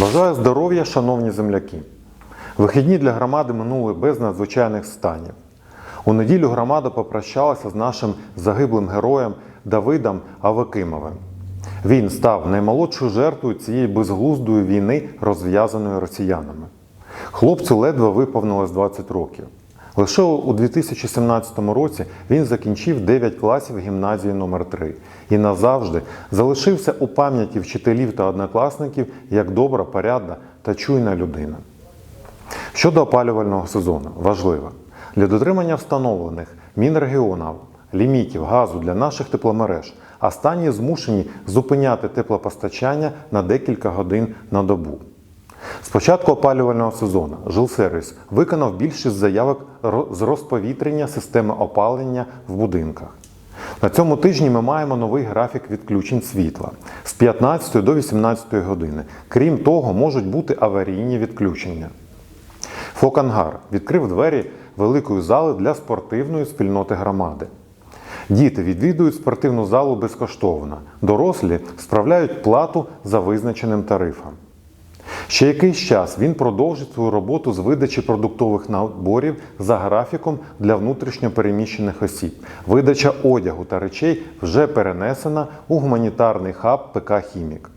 Бажаю здоров'я, шановні земляки. Вихідні для громади минули без надзвичайних станів. У неділю громада попрощалася з нашим загиблим героєм Давидом Авакимовим. Він став наймолодшою жертвою цієї безглуздої війни, розв'язаної росіянами. Хлопцю ледве виповнилось 20 років. Лише у 2017 році він закінчив 9 класів гімназії номер 3 і назавжди залишився у пам'яті вчителів та однокласників як добра, порядна та чуйна людина. Щодо опалювального сезону, важливо. Для дотримання встановлених Мінрегіоном лімітів газу для наших тепломереж останні змушені зупиняти теплопостачання на декілька годин на добу. З початку опалювального сезону жилсервіс виконав більшість заявок з розповітрення системи опалення в будинках. На цьому тижні ми маємо новий графік відключень світла з 15 до 18 години. Крім того, можуть бути аварійні відключення. Фокангар відкрив двері великої зали для спортивної спільноти громади. Діти відвідують спортивну залу безкоштовно, дорослі справляють плату за визначеним тарифом. Ще якийсь час він продовжить свою роботу з видачі продуктових наборів за графіком для внутрішньопереміщених осіб. Видача одягу та речей вже перенесена у гуманітарний хаб ПК Хімік.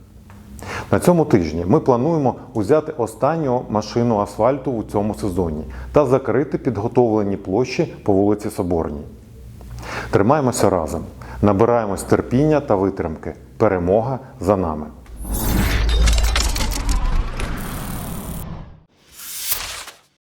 На цьому тижні ми плануємо узяти останню машину асфальту у цьому сезоні та закрити підготовлені площі по вулиці Соборній. Тримаємося разом, набираємось терпіння та витримки. Перемога за нами.